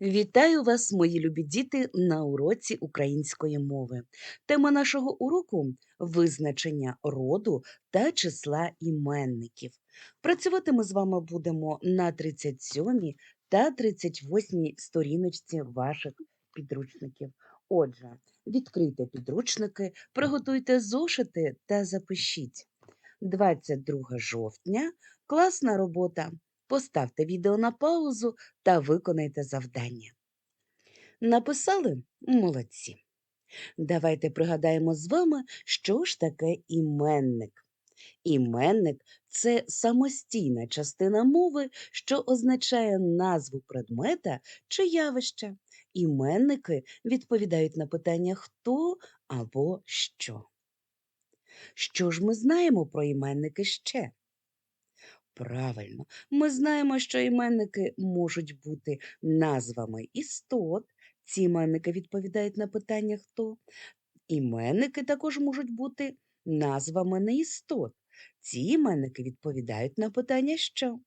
Вітаю вас, мої любі діти, на уроці української мови. Тема нашого уроку визначення роду та числа іменників. Працювати ми з вами будемо на 37 та 38 сторіночці ваших підручників. Отже, відкрийте підручники, приготуйте зошити та запишіть. 22 жовтня класна робота. Поставте відео на паузу та виконайте завдання. Написали? Молодці. Давайте пригадаємо з вами, що ж таке іменник. Іменник це самостійна частина мови, що означає назву предмета чи явища. Іменники відповідають на питання хто або що. Що ж ми знаємо про іменники ще? Правильно, ми знаємо, що іменники можуть бути назвами істот. Ці іменники відповідають на питання хто. Іменники також можуть бути назвами неістот. Ці іменники відповідають на питання що.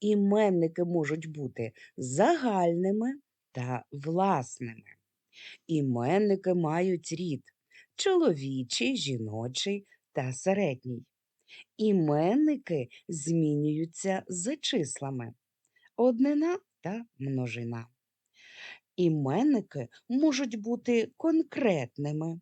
Іменники можуть бути загальними та власними. Іменники мають рід чоловічий, жіночий та середній. Іменники змінюються за числами однина та множина. Іменники можуть бути конкретними.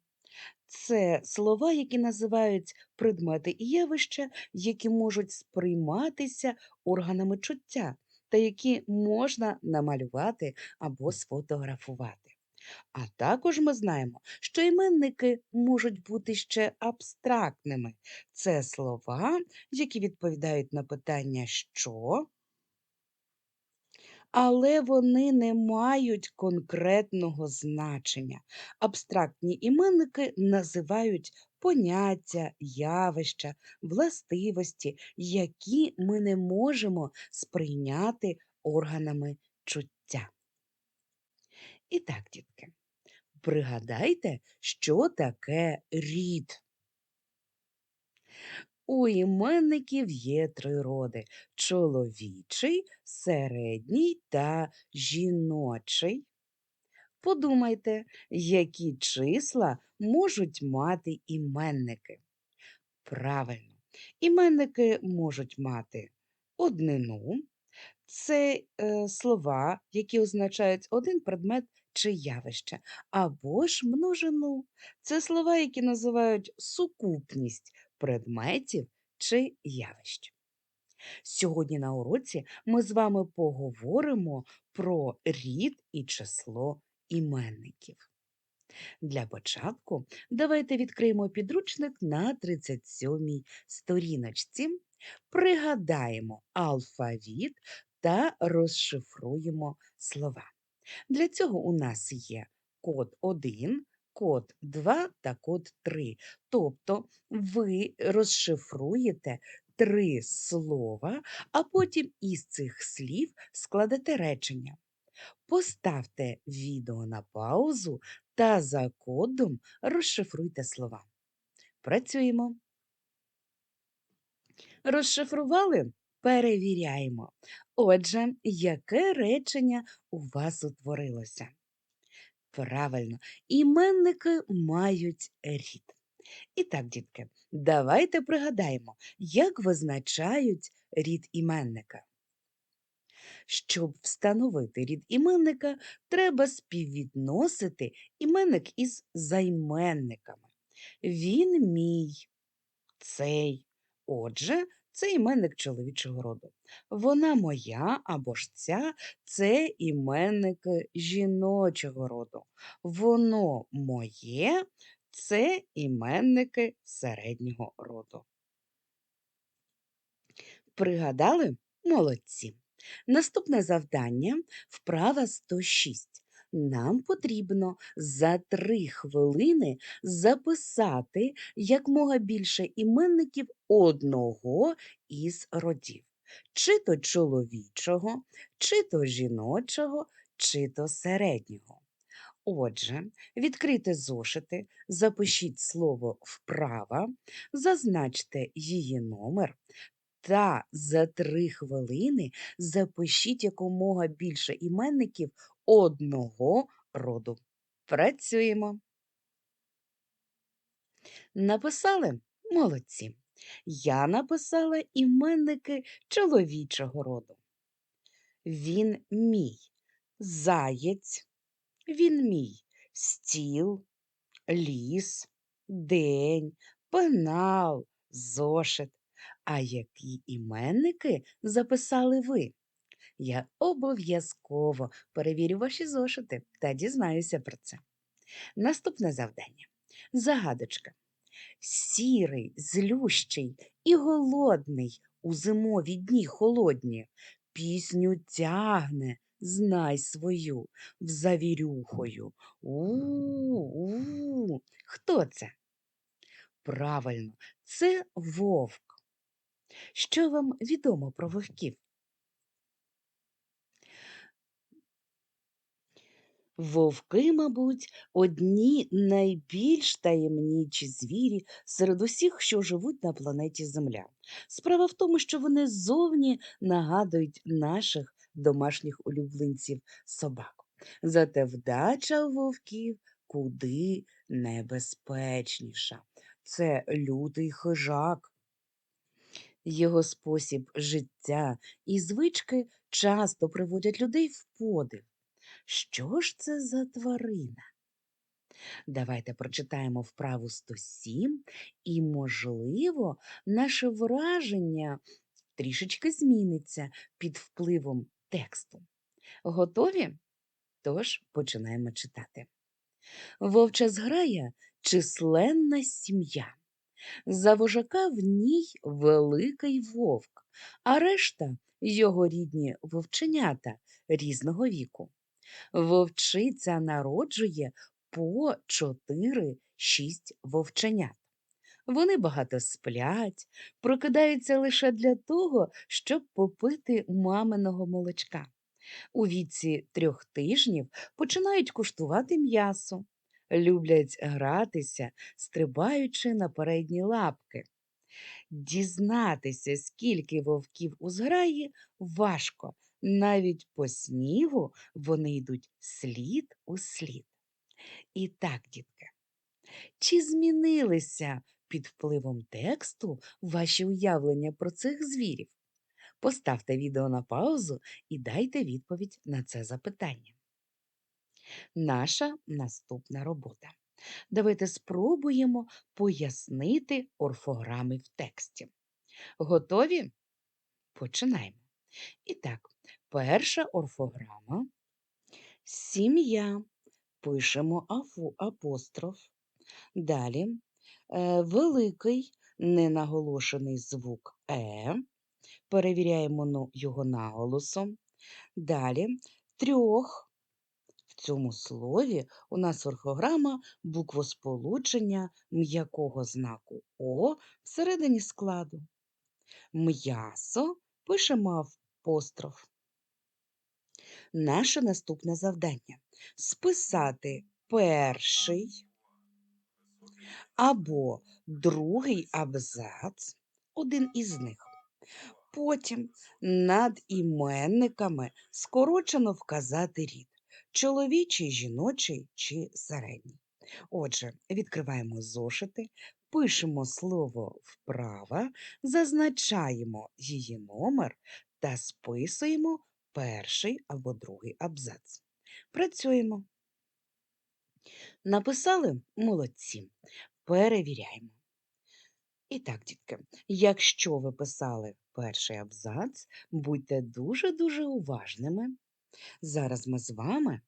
Це слова, які називають предмети і явища, які можуть сприйматися органами чуття, та які можна намалювати або сфотографувати. А також ми знаємо, що іменники можуть бути ще абстрактними. Це слова, які відповідають на питання що, але вони не мають конкретного значення. Абстрактні іменники називають поняття, явища, властивості, які ми не можемо сприйняти органами чуття. І так, дітки, пригадайте, що таке рід. У іменників є три роди: чоловічий, середній та жіночий. Подумайте, які числа можуть мати іменники. Правильно, іменники можуть мати однину, це е, слова, які означають один предмет чи явище, або ж множину. Це слова, які називають сукупність предметів чи явищ. Сьогодні на уроці ми з вами поговоримо про рід і число іменників. Для початку давайте відкриємо підручник на 37 сторіночці, пригадаємо алфавіт та розшифруємо слова. Для цього у нас є код 1, код 2 та код 3. Тобто ви розшифруєте три слова, а потім із цих слів складете речення. Поставте відео на паузу та за кодом розшифруйте слова. Працюємо. Розшифрували? Перевіряємо. Отже, яке речення у вас утворилося? Правильно, іменники мають рід. І так, дітки, давайте пригадаємо, як визначають рід іменника. Щоб встановити рід іменника, треба співвідносити іменник із займенниками. Він мій, цей. Отже, це іменник чоловічого роду. Вона моя або ж ця це іменники жіночого роду. Воно моє це іменники середнього роду. Пригадали? Молодці. Наступне завдання вправа 106. Нам потрібно за три хвилини записати якмога більше іменників одного із родів, чи то чоловічого, чи то жіночого, чи то середнього. Отже, відкрийте зошити, запишіть слово вправа, зазначте її номер та за три хвилини запишіть якомога більше іменників одного роду. Працюємо. Написали? Молодці. Я написала іменники чоловічого роду. Він мій заєць, він мій стіл, ліс, день, пенал, зошит. А які іменники записали ви? Я обов'язково перевірю ваші зошити та дізнаюся про це. Наступне завдання. Загадочка. Сірий, злющий і голодний у зимові дні холодні. Пісню тягне, знай свою, в завірюхою. У-у-у. Хто це? Правильно, це вовк. Що вам відомо про вовків? Вовки, мабуть, одні найбільш таємнічі звірі серед усіх, що живуть на планеті Земля. Справа в тому, що вони зовні нагадують наших домашніх улюбленців собак. Зате вдача вовків куди небезпечніша. Це лютий хижак. Його спосіб життя і звички часто приводять людей в подив. Що ж це за тварина? Давайте прочитаємо вправу 107 і, можливо, наше враження трішечки зміниться під впливом тексту. Готові? Тож починаємо читати. Вовча зграя численна сім'я. За вожака в ній великий вовк, а решта його рідні вовченята різного віку. Вовчиця народжує по 4-6 вовченят. Вони багато сплять, прокидаються лише для того, щоб попити маминого молочка. У віці трьох тижнів починають куштувати м'ясо, люблять гратися, стрибаючи на передні лапки. Дізнатися, скільки вовків у зграї, важко. Навіть по снігу вони йдуть слід у слід. І так, дітки, чи змінилися під впливом тексту ваші уявлення про цих звірів? Поставте відео на паузу і дайте відповідь на це запитання. Наша наступна робота. Давайте спробуємо пояснити орфограми в тексті. Готові? Починаємо. І так, перша орфограма сім'я. Пишемо афу, апостроф. Далі е, великий ненаголошений звук Е. Перевіряємо ну, його наголосом. Далі трьох. Цьому слові у нас орфограма буквосполучення м'якого знаку О всередині складу. М'ясо пишемо апостроф. Наше наступне завдання списати перший або другий абзац, один із них. Потім над іменниками скорочено вказати рід чоловічий, жіночий чи середній. Отже, відкриваємо зошити, пишемо слово вправа, зазначаємо її номер та списуємо перший або другий абзац. Працюємо. Написали молодці. Перевіряємо. І так, дітки, якщо ви писали перший абзац, будьте дуже-дуже уважними. Зараз ми з вами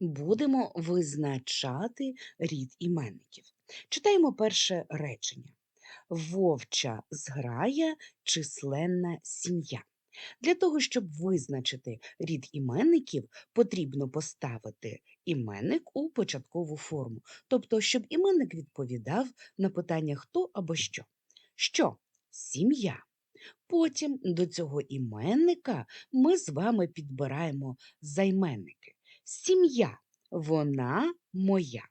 будемо визначати рід іменників. Читаємо перше речення. Вовча зграя численна сім'я. Для того, щоб визначити рід іменників, потрібно поставити іменник у початкову форму, тобто, щоб іменник відповідав на питання хто або що. Що? Сім'я. Потім до цього іменника ми з вами підбираємо займенники. Сім'я, вона моя.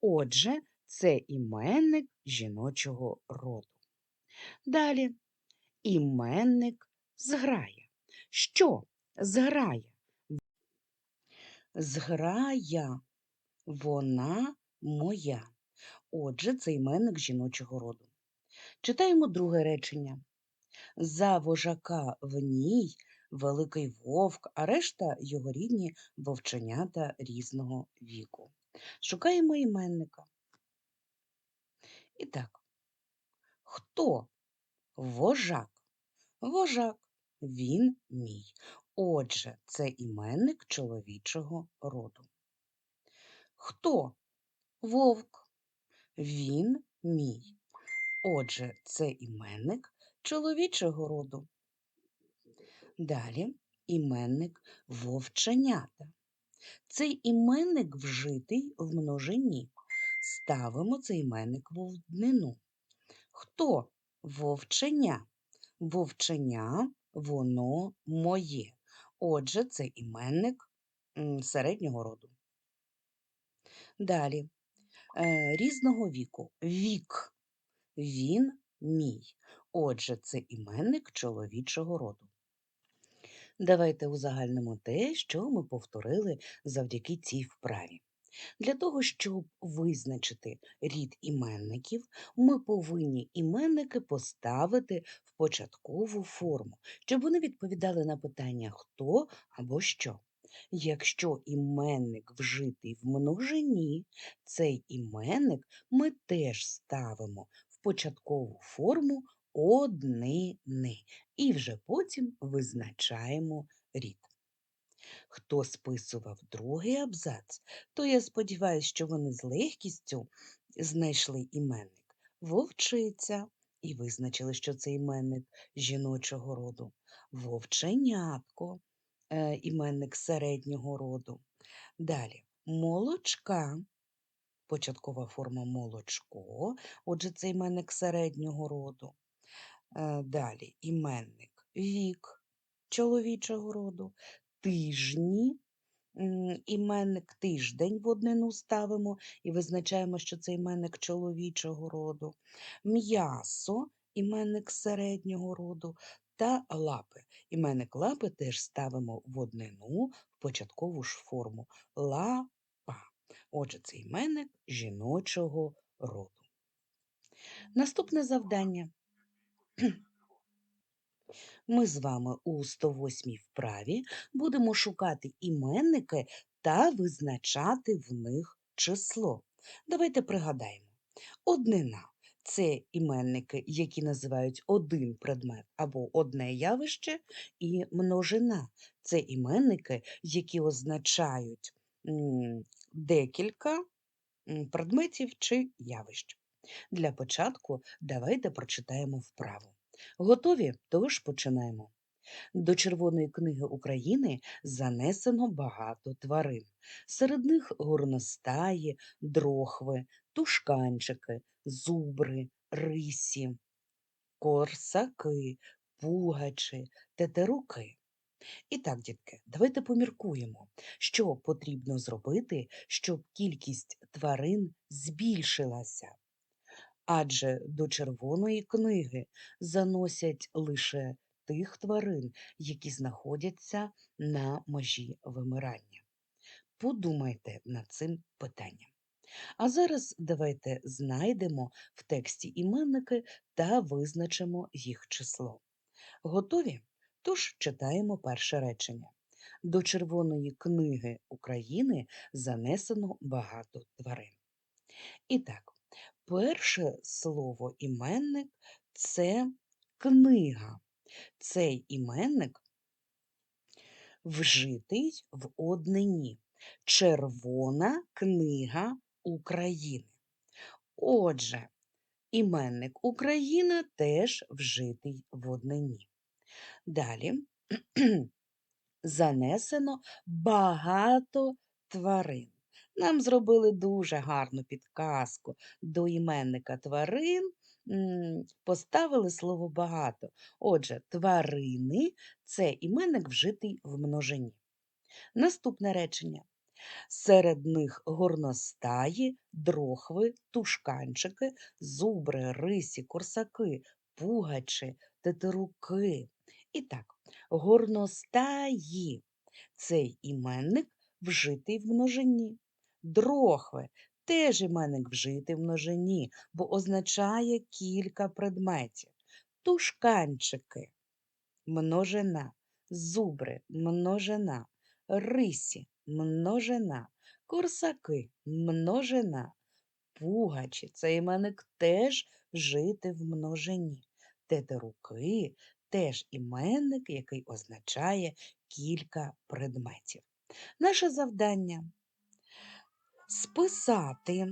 Отже, це іменник жіночого роду. Далі іменник зграя. Що зграя? Зграя, вона моя. Отже, це іменник жіночого роду. Читаємо друге речення. За вожака в ній великий вовк, а решта його рідні вовченята різного віку. Шукаємо іменника. І так, хто вожак? Вожак, він мій. Отже, це іменник чоловічого роду. Хто вовк? Він мій. Отже, це іменник чоловічого роду. Далі іменник вовченята. Цей іменник вжитий в множині. Ставимо цей іменник в однину. Хто вовченя? Вовченя воно моє. Отже, це іменник середнього роду. Далі е, різного віку. Вік. Він мій. Отже, це іменник чоловічого роду. Давайте узагальнимо те, що ми повторили завдяки цій вправі. Для того, щоб визначити рід іменників, ми повинні іменники поставити в початкову форму, щоб вони відповідали на питання хто або що. Якщо іменник вжитий в множині, цей іменник ми теж ставимо в початкову форму однини і вже потім визначаємо рід. Хто списував другий абзац, то я сподіваюся, що вони з легкістю знайшли іменник вовчиця і визначили, що це іменник жіночого роду, вовченятко, е, іменник середнього роду. Далі молочка, початкова форма молочко, отже, це іменник середнього роду. Е, Далі іменник вік чоловічого роду, тижні, іменник тиждень в однину ставимо і визначаємо, що це іменник чоловічого роду, м'ясо, іменник середнього роду, та лапи. Іменник лапи теж ставимо в однину в початкову ж форму лапа. Отже, це іменник жіночого роду. Наступне завдання. Ми з вами у 108 вправі будемо шукати іменники та визначати в них число. Давайте пригадаємо. Однина це іменники, які називають один предмет або одне явище, і множина це іменники, які означають декілька предметів чи явищ. Для початку давайте прочитаємо вправу. Готові? Тож починаємо. До Червоної книги України занесено багато тварин. Серед них горностаї, дрохви, тушканчики, зубри, рисі, корсаки, пугачі, тетеруки. І так, дітки, давайте поміркуємо, що потрібно зробити, щоб кількість тварин збільшилася адже до червоної книги заносять лише тих тварин, які знаходяться на межі вимирання. Подумайте над цим питанням. А зараз давайте знайдемо в тексті іменники та визначимо їх число. Готові? Тож читаємо перше речення. До Червоної книги України занесено багато тварин. І так, Перше слово іменник це книга. Цей іменник вжитий в однині. Червона книга України. Отже, іменник Україна теж вжитий в однині. Далі занесено багато тварин. Нам зробили дуже гарну підказку до іменника тварин. Поставили слово багато. Отже, тварини це іменник вжитий в множині. Наступне речення. Серед них горностаї, дрохви, тушканчики, зубри, рисі, корсаки, пугачі, тетеруки. І так, горностаї цей іменник вжитий в множині. Дрохви теж іменник вжитий в множині, бо означає кілька предметів. Тушканчики множина, зубри множина, рисі множина, корсаки множина, пугачі це іменник теж вжити в множині. Тетеруки теж іменник, який означає кілька предметів. Наше завдання списати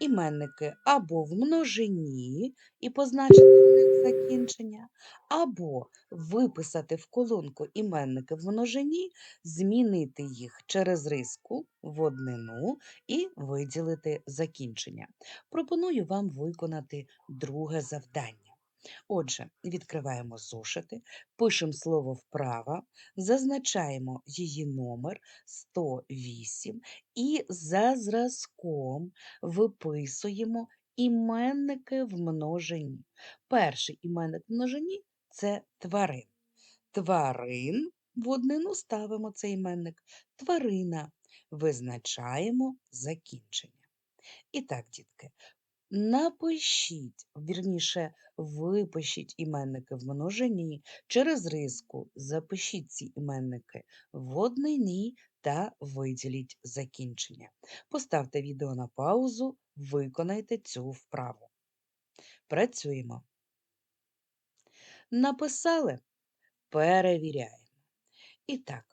іменники або в множині і позначити в них закінчення, або виписати в колонку іменники в множині, змінити їх через риску в однину і виділити закінчення. Пропоную вам виконати друге завдання. Отже, відкриваємо зошити, пишемо слово вправо, зазначаємо її номер 108 і за зразком виписуємо іменники в множині. Перший іменник в множині це тварин. Тварин в однину ставимо цей іменник. Тварина. Визначаємо закінчення. І так, дітки, Напишіть, вірніше, випишіть іменники в множині, через риску запишіть ці іменники в однині та виділіть закінчення. Поставте відео на паузу, виконайте цю вправу. Працюємо. Написали? Перевіряємо. І так,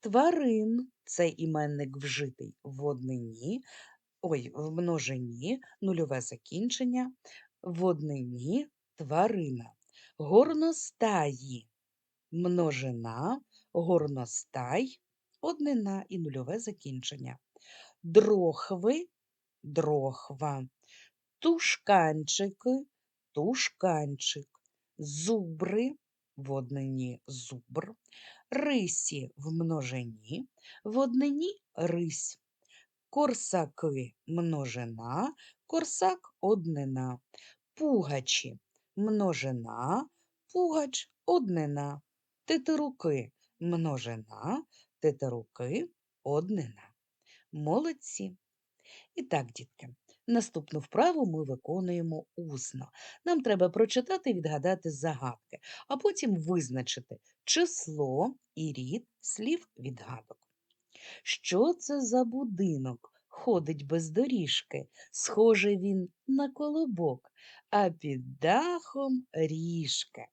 тварин це іменник вжитий в однині, ой, в множині, нульове закінчення, в однині тварина. Горностаї множина, горностай, однина і нульове закінчення. Дрохви дрохва, тушканчики, тушканчик, зубри в однині зубр, рисі в множині, в однині рись. Корсаки множина, корсак однина. Пугачі множина, пугач однина. Тетеруки множина, тетеруки однина. Молодці. І так, дітки, наступну вправу ми виконуємо усно. Нам треба прочитати і відгадати загадки, а потім визначити число і рід слів відгадок. Що це за будинок? Ходить без доріжки, схожий він на колобок, а під дахом ріжки.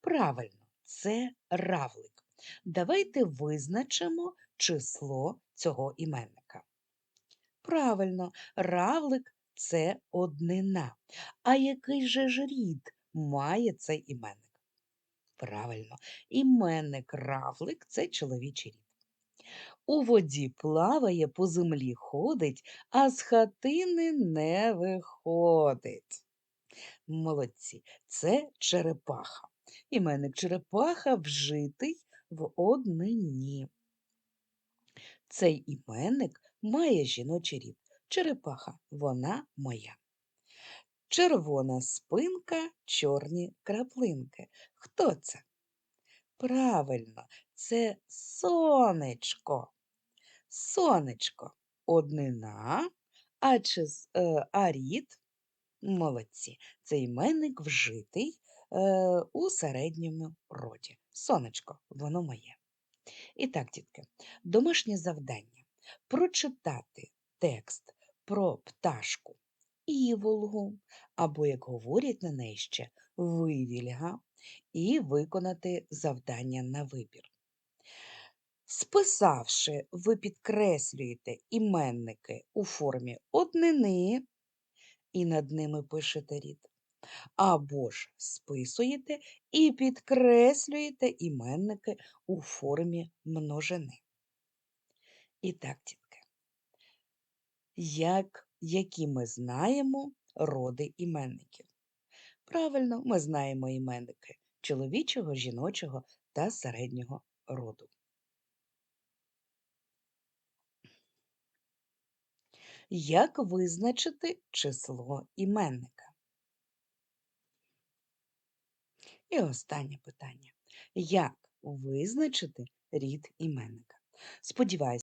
Правильно, це равлик. Давайте визначимо число цього іменника. Правильно, равлик це однина. А який же ж рід має цей іменник? Правильно, іменник равлик це чоловічий рід. У воді плаває, по землі ходить, а з хатини не виходить. Молодці, це черепаха. Іменник черепаха вжитий в однині. Цей іменник має жіночий рід. Черепаха, вона моя. Червона спинка, чорні краплинки. Хто це? Правильно, це сонечко. Сонечко однина, а, чис, е, а рід молодці. Це іменник вжитий е, у середньому роді. Сонечко, воно моє. І так, дітки, домашнє завдання прочитати текст про пташку іволгу, або, як говорять на неї ще, вивільга, і виконати завдання на вибір. Списавши, ви підкреслюєте іменники у формі однини і над ними пишете рід. Або ж списуєте і підкреслюєте іменники у формі множини. І так, дітки, як, які ми знаємо роди іменників? Правильно, ми знаємо іменники чоловічого, жіночого та середнього роду. Як визначити число іменника? І останнє питання. Як визначити рід іменника? Сподіваюся,